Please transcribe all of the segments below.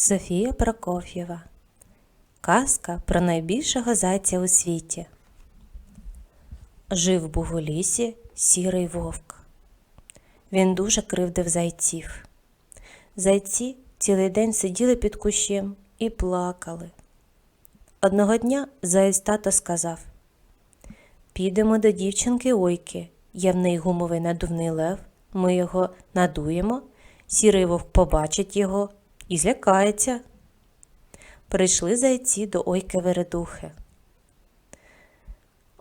Софія Прокоф'єва Казка про найбільшого зайця у світі. Жив був у лісі сірий вовк. Він дуже кривдив зайців. Зайці цілий день сиділи під кущем і плакали. Одного дня заєць тато сказав Підемо до дівчинки Ойки. Є в неї гумовий надувний лев. Ми його надуємо, сірий вовк побачить його і злякається. Прийшли зайці до Ойки Вередухи.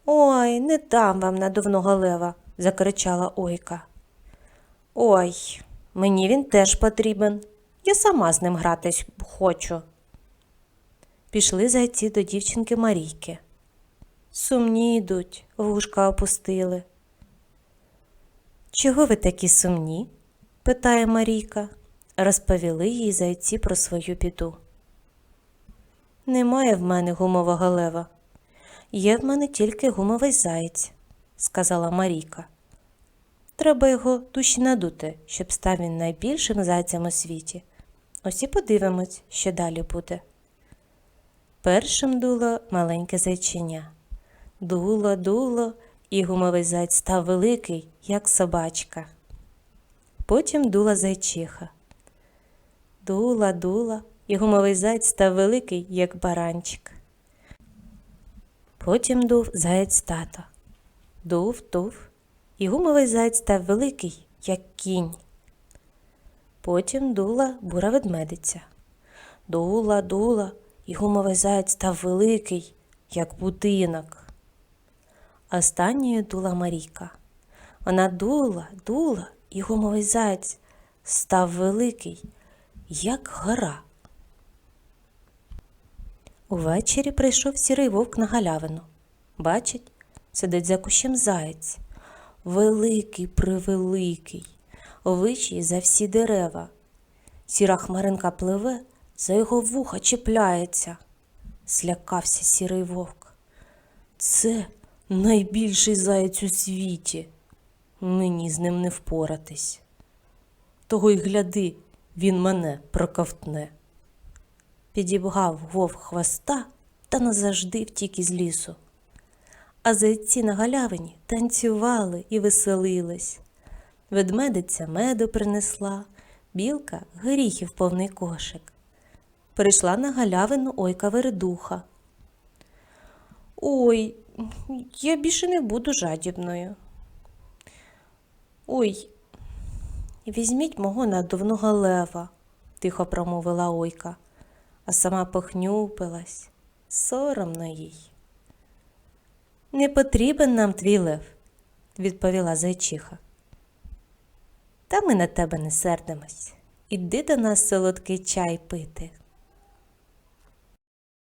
Ой, не дам вам надувного лева, закричала Ойка. Ой, мені він теж потрібен. Я сама з ним гратись хочу. Пішли зайці до дівчинки Марійки. Сумні йдуть, вушка опустили. Чого ви такі сумні? питає Марійка. Розповіли їй зайці про свою біду. Немає в мене гумового лева. Є в мене тільки гумовий заєць, сказала Марійка. Треба його душі надути, щоб став він найбільшим зайцем у світі. Ось і подивимось, що далі буде. Першим дуло маленьке зайчиня. Дуло, дуло, і гумовий зайць став великий, як собачка. Потім дула зайчиха. Дула, дула, і гумовий зайць став великий, як баранчик. Потім дув заєць тато. Дув, дув, і гумовий зайць став великий, як кінь. Потім дула бура ведмедиця. Дула, дула, і гумовий заяць став великий, як будинок. Останньою дула Марійка. Вона дула, дула, і гумовий заяць став великий, як гора. Увечері прийшов сірий вовк на галявину. Бачить, сидить за кущем заєць. Великий, превеликий, вищий за всі дерева. Сіра хмаринка пливе, за його вуха чіпляється. Злякався сірий вовк. Це найбільший заєць у світі. Мені з ним не впоратись. Того й гляди, він мене проковтне. Підібгав вовк хвоста та назавжди втік із лісу. А зайці на галявині танцювали і веселились. Ведмедиця меду принесла, білка горіхів повний кошик. Прийшла на галявину ойка вередуха. Ой, я більше не буду жадібною. Ой, візьміть мого надувного лева, тихо промовила ойка, а сама похнюпилась. Соромно їй. Не потрібен нам твій лев, відповіла зайчиха. Та ми на тебе не сердимось. Іди до нас солодкий чай пити.